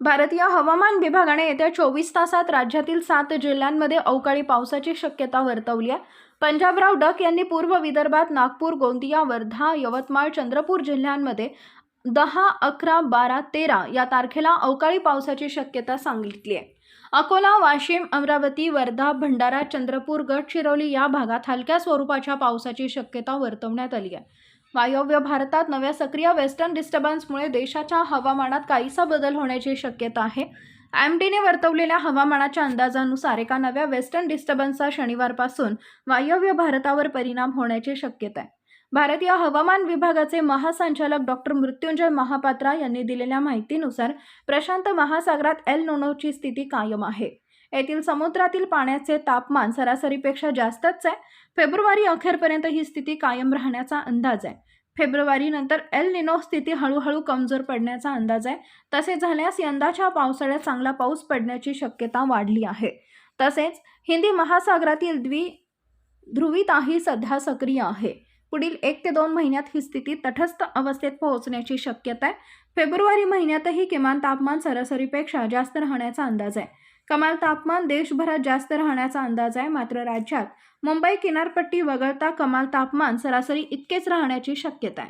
भारतीय हवामान विभागाने येत्या चोवीस तासात राज्यातील सात जिल्ह्यांमध्ये अवकाळी पावसाची शक्यता वर्तवली आहे. पंजाबराव डक यांनी पूर्व विदर्भात नागपूर गोंदिया वर्धा यवतमाळ चंद्रपूर जिल्ह्यांमध्ये दहा अकरा बारा तेरा या तारखेला अवकाळी पावसाची शक्यता सांगितली आहे. अकोला वाशिम अमरावती वर्धा भंडारा चंद्रपूर गडचिरोली या भागात हलक्या स्वरूपाच्या पावसाची शक्यता वर्तवण्यात आली आहे. वायव्य भारतात नव्या सक्रिय वेस्टर्न डिस्टर्बन्समुळे देशाच्या हवामानात काहीसा बदल होण्याची शक्यता आहे. एम डीने वर्तवलेल्या हवामानाच्या अंदाजानुसार एका नव्या वेस्टर्न डिस्टर्बन्सचा शनिवारपासून वायव्य भारतावर परिणाम होण्याची शक्यता आहे. भारतीय हवामान विभागाचे महासंचालक डॉक्टर मृत्युंजय महापात्रा यांनी दिलेल्या माहितीनुसार प्रशांत महासागरात एल नोनोची स्थिती कायम आहे. येथील समुद्रातील पाण्याचे तापमान सरासरीपेक्षा जास्तच आहे. फेब्रुवारी अखेरपर्यंत ही स्थिती कायम राहण्याचा अंदाज आहे. फेब्रुवारीनंतर एल निनो स्थिती हळूहळू कमजोर पडण्याचा अंदाज आहे. तसे झाल्यास यंदाच्या पावसाळ्यात चांगला पाऊस पडण्याची शक्यता वाढली आहे. तसेच हिंदी महासागरातील द्वि ध्रुवीताही सध्या सक्रिय आहे. पुढील एक ते दोन महिन्यात ही स्थिती तटस्थ अवस्थेत पोहोचण्याची शक्यता आहे फेब्रुवारी महिन्यातही किमान तापमान सरासरीपेक्षा जास्त राहण्याचा अंदाज आहे. कमाल तापमान देशभरात जास्त राहण्याचा अंदाज आहे मात्र राज्यात मुंबई किनारपट्टी वगळता कमाल तापमान सरासरी इतकेच राहण्याची शक्यता आहे